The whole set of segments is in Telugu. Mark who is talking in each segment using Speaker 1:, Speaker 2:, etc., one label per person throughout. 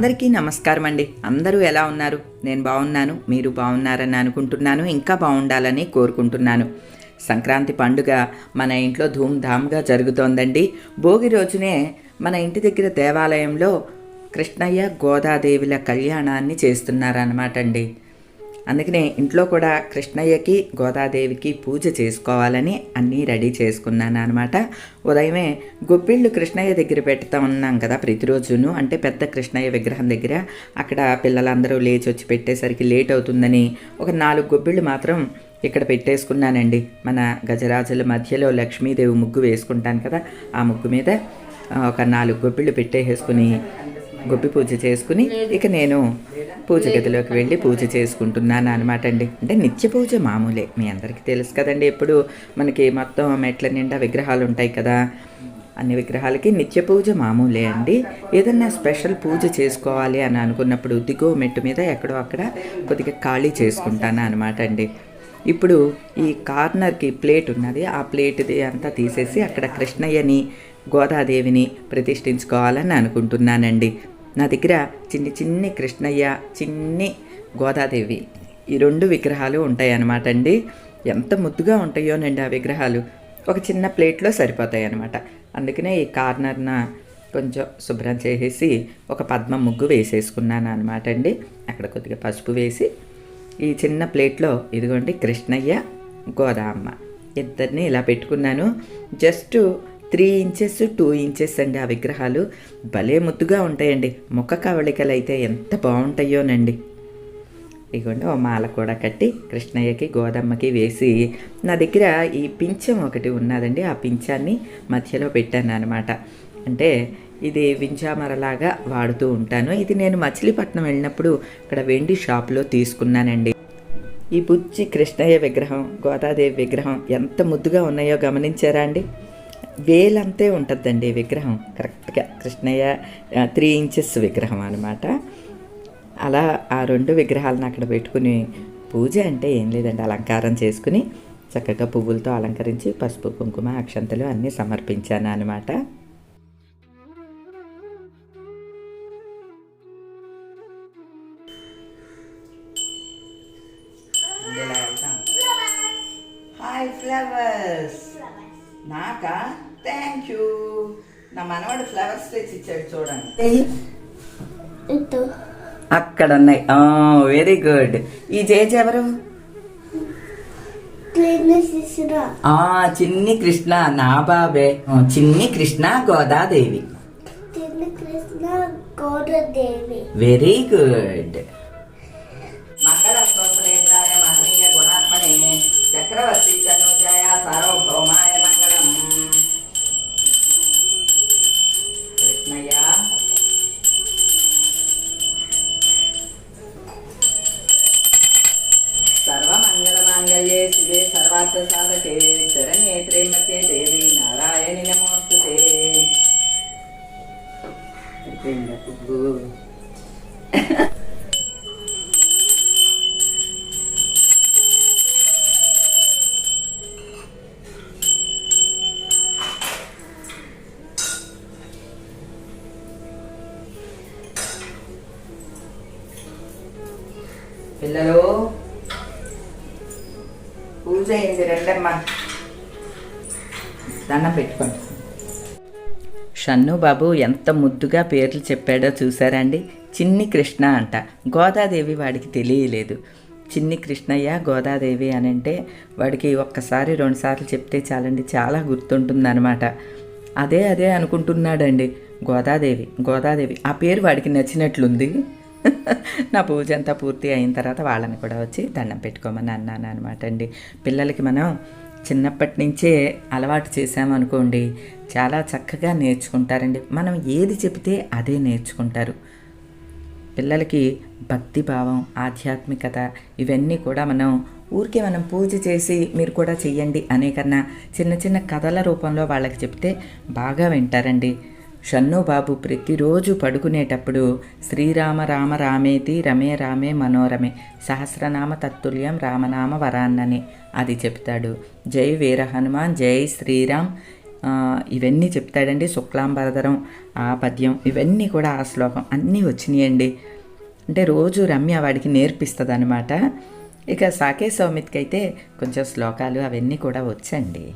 Speaker 1: అందరికీ నమస్కారం అండి అందరూ ఎలా ఉన్నారు? నేను బాగున్నాను మీరు బాగున్నారని అనుకుంటున్నాను ఇంకా బాగుండాలని కోరుకుంటున్నాను. సంక్రాంతి పండుగ మన ఇంట్లో ధూమ్ధామ్గా జరుగుతోందండి. భోగి రోజునే మన ఇంటి దగ్గర దేవాలయంలో కృష్ణయ్య గోదాదేవిల కళ్యాణాన్ని చేస్తున్నారన్నమాట అండి అందుకనే ఇంట్లో కూడా కృష్ణయ్యకి గోదాదేవికి పూజ చేసుకోవాలని అన్నీ రెడీ చేసుకున్నాను అనమాట ఉదయమే గొబ్బిళ్ళు కృష్ణయ్య దగ్గర పెడతా ఉన్నాం కదా ప్రతిరోజును. అంటే పెద్ద కృష్ణయ్య విగ్రహం దగ్గర. అక్కడ పిల్లలందరూ లేచి వచ్చి పెట్టేసరికి లేట్ అవుతుందని ఒక నాలుగు గొబ్బిళ్ళు మాత్రం ఇక్కడ పెట్టేసుకున్నానండి. మన గజరాజుల మధ్యలో లక్ష్మీదేవి ముగ్గు వేసుకుంటాను కదా ఆ ముగ్గు మీద ఒక నాలుగు గొబ్బిళ్ళు పెట్టేసుకుని గొబ్బి పూజ చేసుకుని ఇక నేను పూజ గదిలోకి వెళ్ళి పూజ చేసుకుంటున్నాను అనమాట అండి. అంటే నిత్య పూజ మామూలే మీ అందరికీ తెలుసు కదండి. ఎప్పుడు మనకి మొత్తం మెట్ల నిండా విగ్రహాలు ఉంటాయి కదా. అన్ని విగ్రహాలకి నిత్య పూజ మామూలే అండి. ఏదన్నా స్పెషల్ పూజ చేసుకోవాలి అని అనుకున్నప్పుడు దిగో మెట్టు మీద ఎక్కడో అక్కడ కొద్దిగా ఖాళీ చేసుకుంటాను అనమాట అండి. ఇప్పుడు ఈ కార్నర్కి ప్లేట్ ఉన్నది. ఆ ప్లేట్ది అంతా తీసేసి అక్కడ కృష్ణయ్యని గోదాదేవిని ప్రతిష్ఠించుకోవాలని అనుకుంటున్నానండి. నా దగ్గర చిన్ని చిన్ని కృష్ణయ్య చిన్ని గోదాదేవి ఈ రెండు విగ్రహాలు ఉంటాయి అన్నమాట అండి. ఎంత ముద్దుగా ఉంటాయోనండి ఆ విగ్రహాలు. ఒక చిన్న ప్లేట్లో సరిపోతాయి అన్నమాట అందుకనే ఈ కార్నర్న కొంచెం శుభ్రం చేసేసి ఒక పద్మ ముగ్గు వేసేసుకున్నాను అనమాట అండి. అక్కడ కొద్దిగా పసుపు వేసి ఈ చిన్న ప్లేట్లో ఇదిగోండి కృష్ణయ్య గోదామ్మ ఇద్దరిని ఇలా పెట్టుకున్నాను. Just three inches two inches అండి ఆ విగ్రహాలు. భలే ముద్దుగా ఉంటాయండి. ముఖ కవళికలు అయితే ఎంత బాగుంటాయోనండి. ఇదిగోండి ఓ మాల కూడా కట్టి కృష్ణయ్యకి గోదమ్మకి వేసి నా దగ్గర ఈ పింఛం ఒకటి ఉన్నదండి. ఆ పింఛాన్ని మధ్యలో పెట్టాను అనమాట అంటే ఇది వింజామరలాగా వాడుతూ ఉంటాను. ఇది నేను మచిలీపట్నం వెళ్ళినప్పుడు ఇక్కడ వెండి షాప్లో తీసుకున్నానండి. ఈ బుజ్జి కృష్ణయ్య విగ్రహం గోదాదేవి విగ్రహం ఎంత ముద్దుగా ఉన్నాయో గమనించారా అండి? వేలంతే ఉంటుందండి విగ్రహం. కరెక్ట్గా కృష్ణయ్య త్రీ ఇంచెస్ విగ్రహం అనమాట అలా ఆ రెండు విగ్రహాలను అక్కడ పెట్టుకుని పూజ అంటే ఏం లేదండి. అలంకారం చేసుకుని చక్కగా పువ్వులతో అలంకరించి పసుపు కుంకుమ అక్షంతలు అన్నీ సమర్పించాను అనమాట హాయ్ ఫ్లవర్స్. నాకా? థ్యాంక్ యూ నా మనవాడు ఫ్లవర్స్ తెచ్చి ఇచ్చాడు చూడండి. అక్కడ ఉన్నాయి. వెరీ గుడ్ ఈ జేజ్ ఎవరు? చిన్ని కృష్ణ. నా బాబే. చిన్ని కృష్ణ గోదాదేవి. వెరీ గుడ్ షన్ను బాబు ఎంత ముద్దుగా పేర్లు చెప్పాడో చూసారండి చిన్ని కృష్ణ అంట. గోదాదేవి వాడికి తెలియలేదు. చిన్ని కృష్ణయ్య గోదాదేవి అని అంటే వాడికి ఒక్కసారి రెండుసార్లు చెప్తే చాలండి చాలా గుర్తుంటుందన్నమాట. అదే అదే అనుకుంటున్నాడండి. గోదాదేవి గోదాదేవి ఆ పేరు వాడికి నచ్చినట్లుంది. నా పూజ అంతా పూర్తి అయిన తర్వాత వాళ్ళని కూడా వచ్చి దండం పెట్టుకోమని అన్నాను అనమాట అండి. పిల్లలకి మనం చిన్నప్పటి నుంచే అలవాటు చేసామనుకోండి చాలా చక్కగా నేర్చుకుంటారండి. మనం ఏది చెబితే అదే నేర్చుకుంటారు. పిల్లలకి భక్తి భావం ఆధ్యాత్మికత ఇవన్నీ కూడా మనం ఊరికే మనం పూజ చేసి మీరు కూడా చెయ్యండి అనే కన్నా చిన్న చిన్న కథల రూపంలో వాళ్ళకి చెప్తే బాగా వింటారండి. షన్ను బాబు ప్రతిరోజు పడుకునేటప్పుడు శ్రీరామ రామ రామేతి రమే రామే మనోరమే సహస్రనామ తత్తుల్యం రామనామ వరాన్నని అది చెప్తాడు. జై వీర హనుమాన్ జై శ్రీరామ్. ఇవన్నీ చెప్తాడండి శుక్లాంబరధరం ఆ పద్యం ఇవన్నీ కూడా ఆ శ్లోకం అన్నీ వచ్చినాయండి. అంటే రోజు రమ్య వాడికి నేర్పిస్తుంది అనమాట ఇక సాకే సౌమిత్కి అయితే కొంచెం శ్లోకాలు అవన్నీ కూడా వచ్చండి.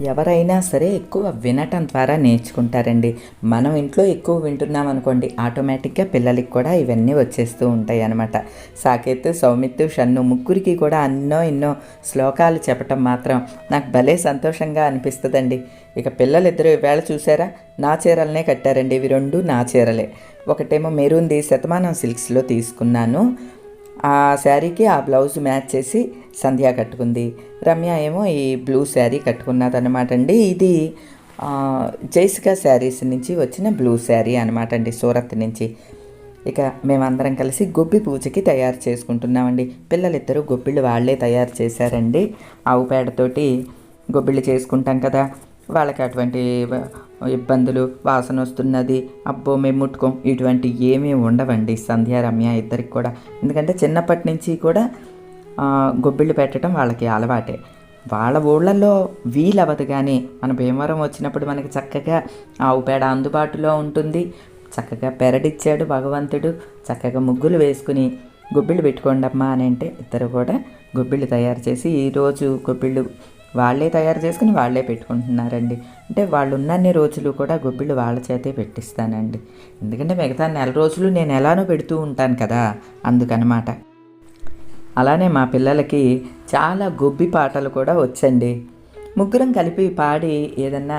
Speaker 1: ఎవరైనా సరే ఎక్కువ వినటం ద్వారా నేర్చుకుంటారండి. మనం ఇంట్లో ఎక్కువ వింటున్నాం అనుకోండి ఆటోమేటిక్గా పిల్లలకి కూడా ఇవన్నీ వచ్చేస్తూ ఉంటాయి అనమాట సాకేత్ సౌమిత్ షన్ను ముగ్గురికి కూడా అన్నో ఎన్నో శ్లోకాలు చెప్పటం మాత్రం నాకు భలే సంతోషంగా అనిపిస్తుందండి. ఇక పిల్లలిద్దరూ ఈవేళ చూసారా? నా చీరలనే కట్టారండి. ఇవి రెండు నా చీరలే. ఒకటేమో మెరూన్ది శతమానం సిల్క్స్లో తీసుకున్నాను. ఆ శారీకి ఆ బ్లౌజ్ మ్యాచ్ చేసి సంధ్య కట్టుకుంది. రమ్య ఏమో ఈ బ్లూ శారీ కట్టుకున్నది అనమాట అండి. ఇది జైసికా శారీస్ నుంచి వచ్చిన బ్లూ శారీ అనమాట అండి సూరత్ నుంచి. ఇక మేమందరం కలిసి గొబ్బి పూజకి తయారు చేసుకుంటున్నామండి. పిల్లలిద్దరూ గొబ్బిళ్ళు వాళ్ళే తయారు చేశారండి. ఆవు పేడతోటి గొబ్బిళ్ళు చేసుకుంటాం కదా. వాళ్ళకి అటువంటి ఇబ్బందులు వాసన వస్తున్నది. అబ్బో మేము ముట్టుకోం. ఇటువంటి ఏమీ ఉండవండి. సంధ్య రమ్య ఇద్దరికి కూడా. ఎందుకంటే చిన్నప్పటి నుంచి కూడా గొబ్బిళ్ళు పెట్టడం వాళ్ళకి అలవాటే. వాళ్ళ ఊళ్ళల్లో వీలవదు కానీ మన భీమవరం వచ్చినప్పుడు మనకి చక్కగా ఆవు పేడ అందుబాటులో ఉంటుంది. చక్కగా పెరడిచ్చాడు భగవంతుడు. చక్కగా ముగ్గులు వేసుకుని గొబ్బిళ్ళు పెట్టుకోండమ్మా అని అంటే ఇద్దరు కూడా గొబ్బిళ్ళు తయారు చేసి ఈరోజు గొబ్బిళ్ళు వాళ్ళే తయారు చేసుకుని వాళ్ళే పెట్టుకుంటున్నారండి. అంటే వాళ్ళు ఉన్నన్ని రోజులు కూడా గొబ్బిళ్ళు వాళ్ళ చేతే పెట్టిస్తానండి. ఎందుకంటే మిగతా నెల రోజులు నేను ఎలానో పెడుతూ ఉంటాను కదా అందుకనమాట. అలానే మా పిల్లలకి చాలా గొబ్బి పాటలు కూడా వచ్చండి. ముగ్గురం కలిపి పాడి ఏదన్నా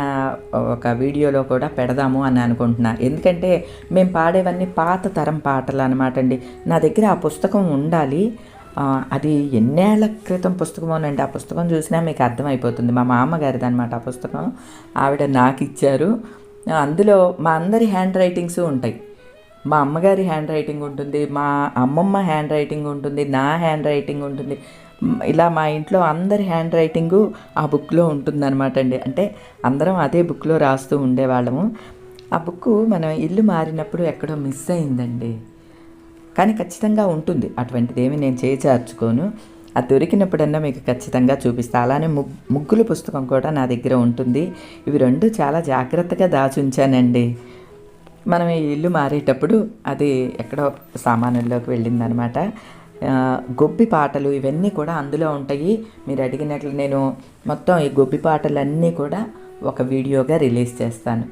Speaker 1: ఒక వీడియోలో కూడా పెడదాము అని అనుకుంటున్నా. ఎందుకంటే మేము పాడేవన్నీ పాత తరం పాటలు అనమాట అండి. నా దగ్గర ఆ పుస్తకం ఉండాలి అది ఎన్నేళ్ళ క్రితం పుస్తకమోనండి ఆ పుస్తకం చూసినా మీకు అర్థమైపోతుంది. మా మామగారిది అనమాట ఆ పుస్తకం. ఆవిడ నాకు ఇచ్చారు అందులో మా అందరి హ్యాండ్ రైటింగ్స్ ఉంటాయి. మా అమ్మగారి హ్యాండ్ రైటింగ్ ఉంటుంది. మా అమ్మమ్మ హ్యాండ్ రైటింగ్ ఉంటుంది. నా హ్యాండ్ రైటింగ్ ఉంటుంది. ఇలా మా ఇంట్లో అందరి హ్యాండ్ రైటింగు ఆ బుక్లో ఉంటుందన్నమాట అండి అంటే అందరం అదే బుక్లో రాస్తూ ఉండేవాళ్ళము. ఆ బుక్ మనం ఇల్లు మారినప్పుడు ఎక్కడో మిస్ అయిందండి. కానీ ఖచ్చితంగా ఉంటుంది. అటువంటిదేమి నేను చేచార్చుకోను అది దొరికినప్పుడన్నా మీకు ఖచ్చితంగా చూపిస్తా. అలానే ముగ్ ముగ్గుల పుస్తకం కూడా నా దగ్గర ఉంటుంది. ఇవి రెండు చాలా జాగ్రత్తగా దాచుంచానండి. మనం ఈ ఇల్లు మారేటప్పుడు అది ఎక్కడో సామానుల్లోకి వెళ్ళిందనమాట. గొబ్బి పాటలు ఇవన్నీ కూడా అందులో ఉంటాయి. మీరు అడిగినట్లు నేను మొత్తం ఈ గొబ్బి పాటలన్నీ కూడా ఒక వీడియోగా రిలీజ్ చేస్తాను.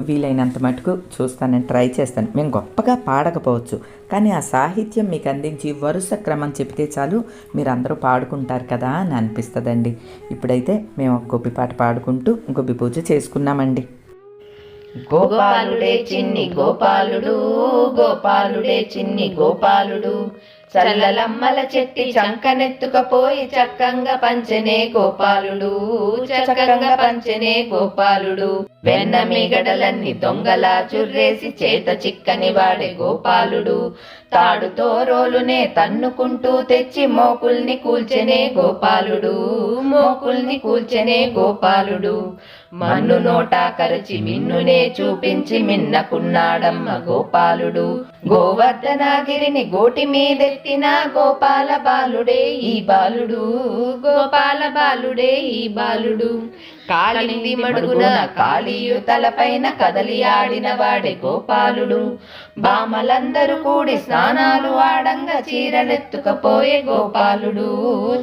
Speaker 1: వీలైనంత మటుకు చూస్తానని ట్రై చేస్తాను. మేము గొప్పగా పాడకపోవచ్చు కానీ ఆ సాహిత్యం మీకు అందించి వరుస క్రమం చెప్తే చాలు మీరు అందరూ పాడుకుంటారు కదా అని అనిపిస్తుందండి. ఇప్పుడైతే మేము ఒక గొబ్బి పాట పాడుకుంటూ గొబ్బి పూజ చేసుకున్నామండి.
Speaker 2: గోపాలుడే చిన్ని గోపాలుడు గోపాలుడే చిన్ని గోపాలుడు. చల్లలమ్మల చెట్టి చంకనెత్తుకపోయి చక్కంగా పంచనే గోపాలుడు చక్కంగా పంచనే గోపాలుడు. వెన్న మిగడలన్నీ దొంగలా చుర్రేసి చేత చిక్కని వాడే గోపాలుడు. తాడుతో రోలునే తన్నుకుంటూ తెచ్చి మోకుల్ని కూల్చెనే గోపాలుడు మోకుల్ని కూల్చెనే గోపాలుడు. మన్ను నోటా కరచి మిన్నునే చూపించి మిన్నకున్నాడమ్మ గోపాలుడు. గోవర్ధనాగిరిని గోటి మీదెత్తిన గోపాల బాలుడే ఈ బాలుడు. గోపాల బాలుడే ఈ బాలుడు. కాలింది మడుగున కాళీయు తలపైన కదలి ఆడిన వాడే గోపాలుడు. బామలందరూ కూడి స్నానాలు ఆడంగా చీరలెత్తుకపోయే గోపాలుడు.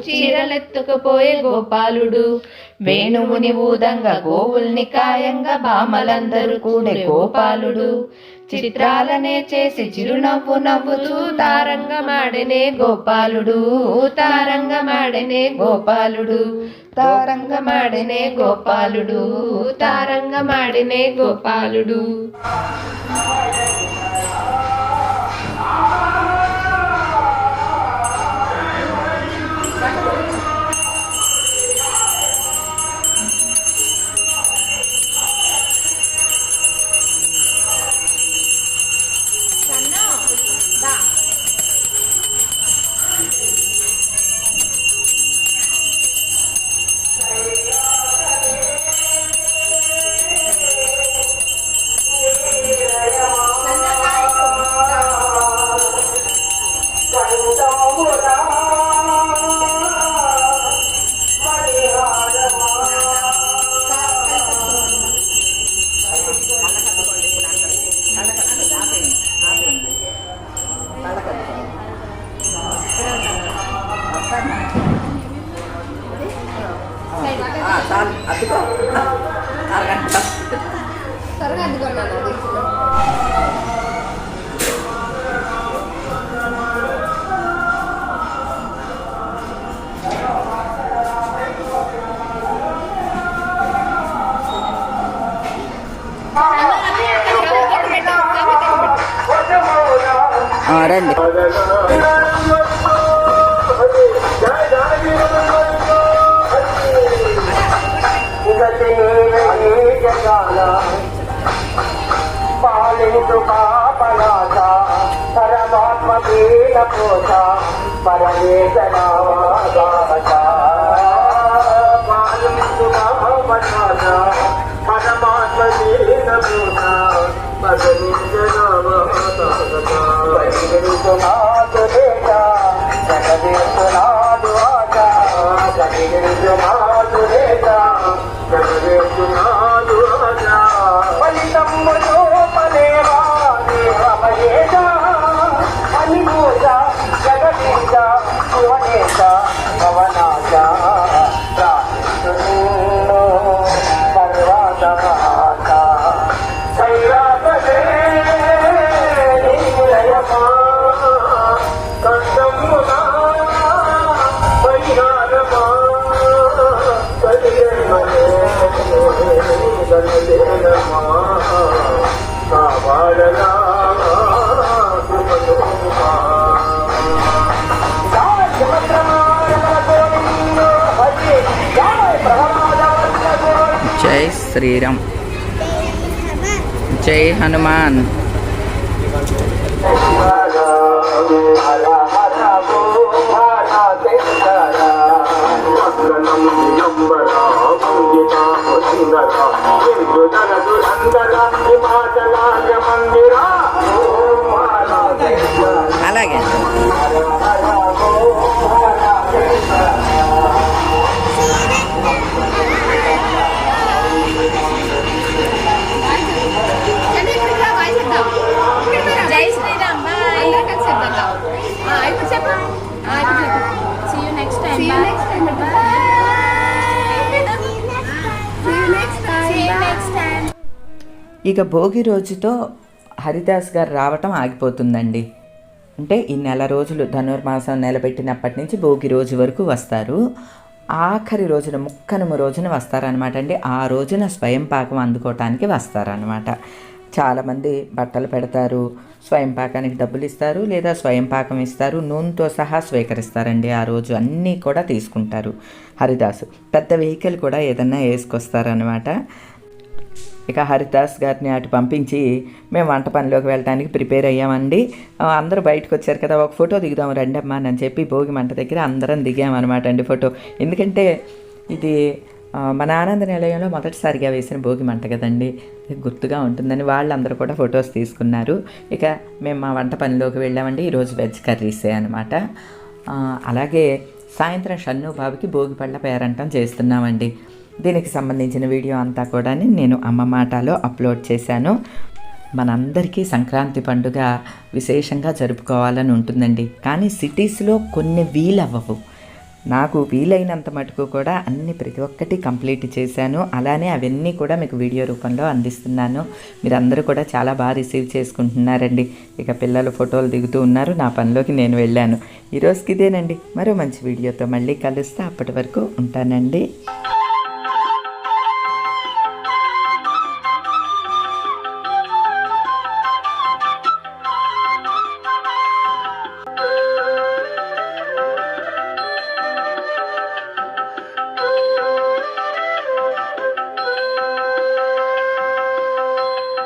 Speaker 2: చీరలెత్తుకపోయే గోపాలుడు. వేణువుని ఊదంగా గోవుల్ని కాయంగా బామలందరూ కూడే గోపాలుడు. చిత్రాలనే చేసి చిరునవ్వు నవ్వుతూ తారంగమాడనే గోపాలుడు. తారంగమాడనే గోపాలుడు. తారంగమాడనే గోపాలుడు తారంగమాడనే గోపాలుడు.
Speaker 1: ఆ, రండి
Speaker 3: పాలించు పాపనాథ పరమాత్మ వీణ పోత పరమేశనావాస పాలించు పాపనాథ పరమాత్మ వీణ పోత పరమేశనావాస జగదీశనాథు ఆశ జగదీశనాథు రేఖ జగదీశనాథు
Speaker 1: శ్రీరామ్. జై హనుమాన్. అలాగే ఇక భోగి రోజుతో హరిదాస్ గారు రావటం ఆగిపోతుందండి. అంటే ఈ నెల రోజులు ధనుర్మాసం నిలబెట్టినప్పటి నుంచి భోగి రోజు వరకు వస్తారు. ఆఖరి రోజున ముక్కనుమ రోజున వస్తారనమాట అండి. ఆ రోజున స్వయం పాకం అందుకోవటానికి వస్తారనమాట చాలామంది బట్టలు పెడతారు స్వయం పాకానికి డబ్బులు ఇస్తారు లేదా స్వయం పాకం ఇస్తారు నూనెతో సహా స్వీకరిస్తారండి. ఆ రోజు అన్నీ కూడా తీసుకుంటారు హరిదాసు. పెద్ద వెహికల్ కూడా ఏదన్నా వేసుకొస్తారనమాట ఇక హరిదాస్ గారిని అటు పంపించి మేము వంట పనిలోకి వెళ్ళడానికి ప్రిపేర్ అయ్యామండి. అందరూ బయటకు వచ్చారు కదా ఒక ఫోటో దిగుదాం రండి అమ్మా అని చెప్పి భోగి మంట దగ్గర అందరం దిగామన్నమాట అండి ఫోటో. ఎందుకంటే ఇది మన ఆనంద నిలయంలో మొదటిసారిగా వేసిన భోగి మంట కదండి. గుర్తుగా ఉంటుందని వాళ్ళందరూ కూడా ఫొటోస్ తీసుకున్నారు. ఇక మేము మా వంట పనిలోకి వెళ్ళామండి. ఈరోజు వెజ్ కర్రీసే అనమాట అలాగే సాయంత్రం షన్ను బాబుకి భోగి పళ్ళ పేరంటం చేస్తున్నామండి. దీనికి సంబంధించిన వీడియో అంతా కూడా నేను అమ్మ మాటలో అప్లోడ్ చేశాను. మనందరికీ సంక్రాంతి పండుగ విశేషంగా జరుపుకోవాలని ఉంటుందండి. కానీ సిటీస్లో కొన్ని వీలవ్వవు. నాకు వీలైనంత మటుకు కూడా అన్ని ప్రతి ఒక్కటి కంప్లీట్ చేశాను. అలానే అవన్నీ కూడా మీకు వీడియో రూపంలో అందిస్తున్నాను. మీరందరూ కూడా చాలా బాగా రిసీవ్ చేసుకుంటున్నారండి. ఇక పిల్లలు ఫోటోలు దిగుతూ ఉన్నారు. నా పనిలోకి నేను వెళ్ళాను. ఈరోజుకి ఇదేనండి. మరో మంచి వీడియోతో మళ్ళీ కలుస్తా. అప్పటి వరకు ఉంటానండి.